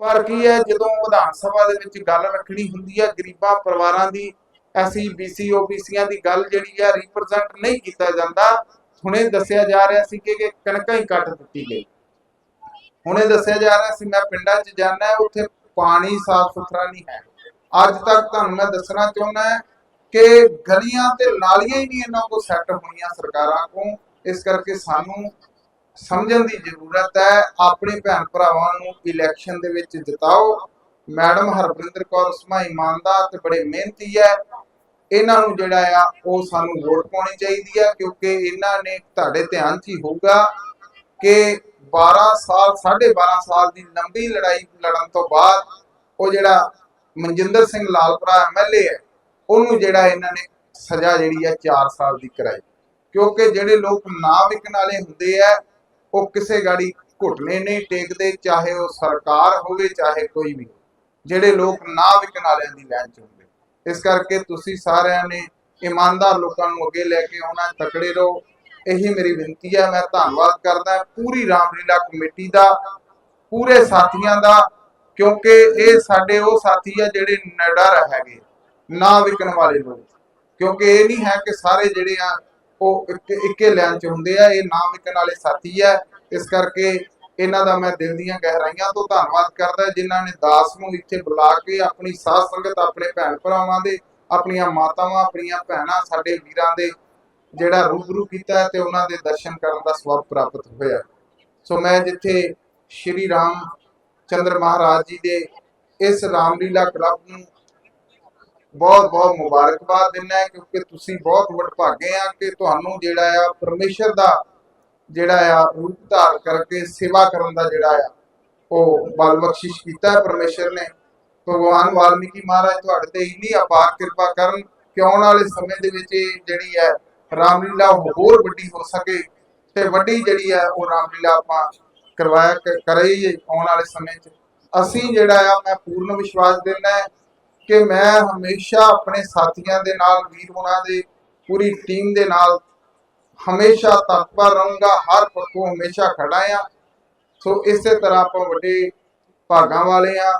ਪਰ ਕੀ ਹੈ, ਜਦੋਂ ਵਿਧਾਨ ਸਭਾ ਦੇ ਵਿੱਚ ਗੱਲ ਰੱਖਣੀ ਹੁੰਦੀ ਹੈ, ਗਰੀਬਾਂ ਪਰਿਵਾਰਾਂ ਦੀ, ਐਸੀ ਬੀਸੀ ਓਬੀਸੀਆਂ ਦੀ ਗੱਲ ਜਿਹੜੀ ਹੈ ਰਿਪਰੈਜ਼ੈਂਟ ਨਹੀਂ ਕੀਤਾ ਜਾਂਦਾ। ਹੁਣੇ ਦੱਸਿਆ ਜਾ ਰਿਹਾ ਸੀ ਕਿ ਕਣਕਾਂ ਹੀ ਕੱਟ ਦਿੱਤੀ ਗਈ। ਹੁਣੇ ਦੱਸਿਆ ਜਾ ਰਿਹਾ ਸੀ, ਮੈਂ ਪਿੰਡਾਂ 'ਚ ਜਾਣਾ ਉੱਥੇ ਪਾਣੀ ਸਾਫ਼ ਸੁਥਰਾ ਨਹੀਂ ਹੈ। ਅੱਜ ਤੱਕ ਤੁਹਾਨੂੰ ਮੈਂ ਦੱਸਣਾ ਚਾਹੁੰਦਾ ਕਿ ਗਲੀਆਂ ਤੇ ਨਾਲੀਆਂ ਹੀ ਨਹੀਂ ਇਹਨਾਂ ਕੋਲ ਸੈੱਟ ਹੋਈਆਂ ਸਰਕਾਰਾਂ ਕੋਲ। ਇਸ ਕਰਕੇ ਸਾਨੂੰ ਸਮਝਣ ਦੀ ਜ਼ਰੂਰਤ ਹੈ। ਆਪਣੇ ਭੈਣ ਭਰਾਵਾਂ ਨੂੰ ਇਲੈਕਸ਼ਨ ਦੇ ਵਿੱਚ ਜਿਤਾਓ। ਮੈਡਮ ਹਰਬਿੰਦਰ ਕੌਰ ਉਸਮਾ ਇਮਾਨਦਾਰ ਤੇ ਬੜੇ ਮਿਹਨਤੀ ਹੈ। ਇਹਨਾਂ ਨੂੰ ਜਿਹੜਾ ਆ, ਉਹ ਸਾਨੂੰ ਵੋਟ ਪਾਉਣੀ ਚਾਹੀਦੀ ਹੈ ਕਿਉਂਕਿ ਇਹਨਾਂ ਨੇ ਤੁਹਾਡੇ ਧਿਆਨ 'ਚ ਹੀ ਹੋਊਗਾ ਕਿ 12 ਸਾਲ 12.5 ਸਾਲ ਦੀ ਲੰਬੀ ਲੜਾਈ ਲੜਨ ਤੋਂ ਬਾਅਦ ਉਹ ਜਿਹੜਾ ਮਨਜਿੰਦਰ ਸਿੰਘ ਲਾਲਪੁਰਾ ਐਮਐਲਏ ਹੈ, ਉਹਨੂੰ ਜਿਹੜਾ ਇਹਨਾਂ ਨੇ ਸਜ਼ਾ ਜਿਹੜੀ ਹੈ 4 ਸਾਲ ਦੀ ਕਰਾਈ। ਕਿਉਂਕਿ ਜਿਹੜੇ ਲੋਕ ਨਾ ਵਿਕਣ ਵਾਲੇ ਹੁੰਦੇ ਆ ਉਹ ਕਿਸੇ ਗਾੜੀ ਘੁੱਟਨੇ ਨਹੀਂ ਟੇਕਦੇ, ਚਾਹੇ ਉਹ ਸਰਕਾਰ ਹੋਵੇ, ਚਾਹੇ ਕੋਈ ਵੀ ਜਿਹੜੇ ਲੋਕ ਨਾ ਵਿਕਣ ਵਾਲਿਆਂ ਦੀ ਲਾਈਨ ਚ ਹੁੰਦੇ ਇਸ ਕਰਕੇ ਤੁਸੀਂ ਸਾਰਿਆਂ ਨੇ ਇਮਾਨਦਾਰ ਲੋਕਾਂ ਨੂੰ ਅੱਗੇ ਲੈ ਕੇ ਆਉਣਾ, ਤਕੜੇ ਰਹੋ। ਇਹੀ ਮੇਰੀ ਬੇਨਤੀ ਹੈ, ਮੈਂ ਧੰਨਵਾਦ ਕਰਦਾ ਪੂਰੀ ਰਾਮਲੀਲਾ ਕਮੇਟੀ ਦਾ, ਪੂਰੇ ਸਾਥੀਆਂ ਦਾ, ਕਿਉਂਕਿ ਇਹ ਸਾਡੇ ਉਹ ਸਾਥੀ ਆ ਜਿਹੜੇ ਨਿਡਰ ਹੈਗੇ, ਨਾ ਵਿਕਣ ਵਾਲੇ ਲੋਕ। ਕਿਉਂਕਿ ਇਹ ਨਹੀਂ ਹੈ ਕਿ ਸਾਰੇ ਜਿਹੜੇ ਆ ਉਹ ਇੱਕੇ ਲਾਈਨ 'ਚ ਹੁੰਦੇ ਆ, ਇਹ ਨਾ ਵਿਕਣ ਵਾਲੇ ਸਾਥੀ ਆ। ਇਸ ਕਰਕੇ ਇਹਨਾਂ ਦਾ ਮੈਂ ਦਿਲ ਦੀਆਂ ਗਹਿਰਾਈਆਂ ਤੋਂ ਧੰਨਵਾਦ ਕਰਦਾ, ਜਿਨ੍ਹਾਂ ਨੇ ਦਾਸ ਨੂੰ ਇੱਥੇ ਬੁਲਾ ਕੇ ਆਪਣੀ ਸਾਧ ਸੰਗਤ, ਆਪਣੇ ਭੈਣ ਭਰਾਵਾਂ ਦੇ, ਆਪਣੀਆਂ ਮਾਤਾਵਾਂ, ਆਪਣੀਆਂ ਭੈਣਾਂ, ਸਾਡੇ ਵੀਰਾਂ ਦੇ ਜਿਹੜਾ ਰੂਬਰੂ ਕੀਤਾ ਹੈ ਤੇ ਉਹਨਾਂ ਦੇ ਦਰਸ਼ਨ ਕਰਨ ਦਾ ਸਵਾਬ ਪ੍ਰਾਪਤ ਹੋਇਆ। ਸੋ ਮੈਂ ਜਿੱਥੇ ਸ਼੍ਰੀ ਰਾਮ ਚੰਦਰ ਮਹਾਰਾਜ ਜੀ ਦੇ ਇਸ ਰਾਮਲੀਲਾ ਕਲੱਬ ਨੂੰ ਬਹੁਤ ਬਹੁਤ ਮੁਬਾਰਕਬਾਦ ਦਿੰਦਾ ਹੈ ਕਿਉਂਕਿ ਤੁਸੀਂ ਬਹੁਤ ਵਡਭਾਗੇ ਆ ਕਿ ਤੁਹਾਨੂੰ ਜਿਹੜਾ ਆ ਪਰਮੇਸ਼ਰ ਦਾ ਜਿਹੜਾ ਆ ਰੂਪ ਧਾਰ ਕਰਕੇ ਸੇਵਾ ਕਰਨ ਦਾ ਜਿਹੜਾ ਆ ਉਹ ਬਲ ਬਖਸ਼ਿਸ਼ ਕੀਤਾ ਹੈ ਪਰਮੇਸ਼ਰ ਨੇ। ਭਗਵਾਨ ਵਾਲਮੀਕੀ ਮਹਾਰਾਜ ਤੁਹਾਡੇ ਤੇ ਇੰਨੀ ਅਪਾਰ ਕਿਰਪਾ ਕਰਨ ਕਿ ਆਉਣ ਵਾਲੇ ਸਮੇਂ ਦੇ ਵਿੱਚ ਇਹ ਜਿਹੜੀ ਹੈ ਰਾਮਲੀਲਾ ਹੋਰ ਵੱਡੀ ਹੋ ਸਕੇ ਤੇ ਵੱਡੀ ਜਿਹੜੀ ਹੈ ਉਹ ਰਾਮਲੀਲਾ ਆਪਾਂ ਕਰਵਾਇਆ ਕ- ਆਉਣ ਵਾਲੇ ਸਮੇਂ 'ਚ। ਅਸੀਂ ਜਿਹੜਾ ਆ, ਮੈਂ ਪੂਰਨ ਵਿਸ਼ਵਾਸ ਦਿੰਦਾ ਹੈ ਕਿ ਮੈਂ ਹਮੇਸ਼ਾ ਆਪਣੇ ਸਾਥੀਆਂ ਦੇ ਨਾਲ, ਵੀਰ ਹੋਣਾ ਦੇ, ਪੂਰੀ ਟੀਮ ਦੇ ਨਾਲ ਹਮੇਸ਼ਾ ਤਤਪਰ ਰਹੂੰਗਾ, ਹਰ ਪੱਖੋਂ ਹਮੇਸ਼ਾ ਖੜਾ ਆ ਸੋ ਇਸੇ ਤਰ੍ਹਾਂ ਆਪਾਂ ਵੱਡੇ ਭਾਗਾਂ ਵਾਲੇ ਆ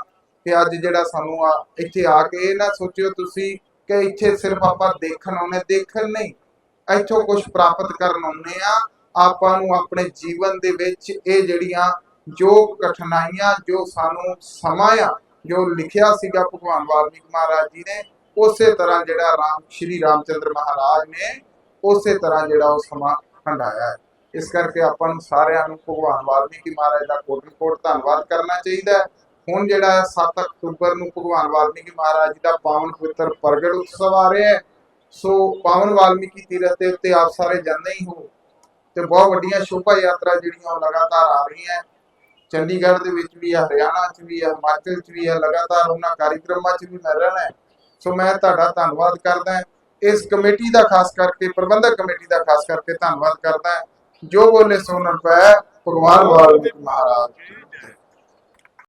ਕਿ ਅੱਜ ਜਿਹੜਾ ਸਾਨੂੰ ਆ, ਇੱਥੇ ਆ ਕੇ ਇਹ ਨਾ ਸੋਚਿਓ ਤੁਸੀਂ ਕਿ ਇੱਥੇ ਸਿਰਫ ਆਪਾਂ ਦੇਖਣ ਆਉਨੇ ਦੇਖਣ ਨਹੀਂ। ਇੱਥੋਂ ਕੁਝ ਪ੍ਰਾਪਤ ਕਰਨ ਆਉਨੇ ਆ ਆਪਾਂ ਨੂੰ ਆਪਣੇ ਜੀਵਨ ਦੇ ਵਿੱਚ ਇਹ ਜਿਹੜੀਆਂ ਜੋ ਕਠਿਨਾਈਆਂ, ਜੋ ਸਾਨੂੰ ਸਮਾਂ ਆ ਜੋ ਲਿਖਿਆ ਸੀਗਾ ਭਗਵਾਨ ਵਾਲਮੀਕ ਮਹਾਰਾਜ ਜੀ ਨੇ, ਉਸੇ ਤਰ੍ਹਾਂ ਜਿਹੜਾ ਰਾਮ, ਸ਼੍ਰੀ ਰਾਮਚੰਦਰ ਮਹਾਰਾਜ ਨੇ ਉਸੇ ਤਰ੍ਹਾਂ ਜਿਹੜਾ ਉਹ ਸਮਾਂ ਹੰਡਾਇਆ ਹੈ। ਇਸ ਕਰਕੇ ਆਪਾਂ ਨੂੰ ਸਾਰਿਆਂ ਨੂੰ ਭਗਵਾਨ ਵਾਲਮੀਕੀ ਮਹਾਰਾਜ ਦਾ ਕੋਟਨ ਕੋਟ ਧੰਨਵਾਦ ਕਰਨਾ ਚਾਹੀਦਾ ਹੈ। ਹੁਣ ਜਿਹੜਾ ਹੈ 7 ਅਕਤੂਬਰ ਨੂੰ ਭਗਵਾਨ ਵਾਲਮੀਕੀ ਮਹਾਰਾਜ ਜੀ ਦਾ ਪਾਵਨ ਪਵਿੱਤਰ ਪ੍ਰਗਟ ਉਤਸਵ ਆ ਰਿਹਾ ਹੈ। ਸੋ ਪਾਵਨ ਵਾਲਮੀਕੀ ਤੀਰਥ ਦੇ ਉੱਤੇ ਆਪ ਸਾਰੇ ਜਾਂਦੇ ਹੀ ਹੋ ਤੇ ਬਹੁਤ ਵੱਡੀਆਂ ਸ਼ੋਭਾ ਯਾਤਰਾ ਜਿਹੜੀਆਂ ਉਹ ਲਗਾਤਾਰ ਆ ਰਹੀਆਂ ਚੰਡੀਗੜ੍ਹ ਦੇ ਵਿੱਚ ਵੀ ਆ, ਹਰਿਆਣਾ 'ਚ ਵੀ ਆ, ਹਿਮਾਚਲ 'ਚ ਵੀ ਆ, ਲਗਾਤਾਰ ਉਹਨਾਂ ਕਾਰਜਕ੍ਰਮਾਂ 'ਚ ਵੀ ਮੈਂ ਰਹਿਣਾ ਹੈ। ਸੋ ਮੈਂ ਤੁਹਾਡਾ ਧੰਨਵਾਦ ਕਰਦਾ ਇਸ ਕਮੇਟੀ ਦਾ ਖਾਸ ਕਰਕੇ, ਪ੍ਰਬੰਧਕ ਕਮੇਟੀ ਦਾ ਖਾਸ ਕਰਕੇ ਧੰਨਵਾਦ ਕਰਦਾ ਜੋ ਬੋਲੇ ਸੋ ਨਰ ਪੈ ਭਗਵਾਨ ਵਾਲਮੀਕ ਮਹਾਰਾਜ।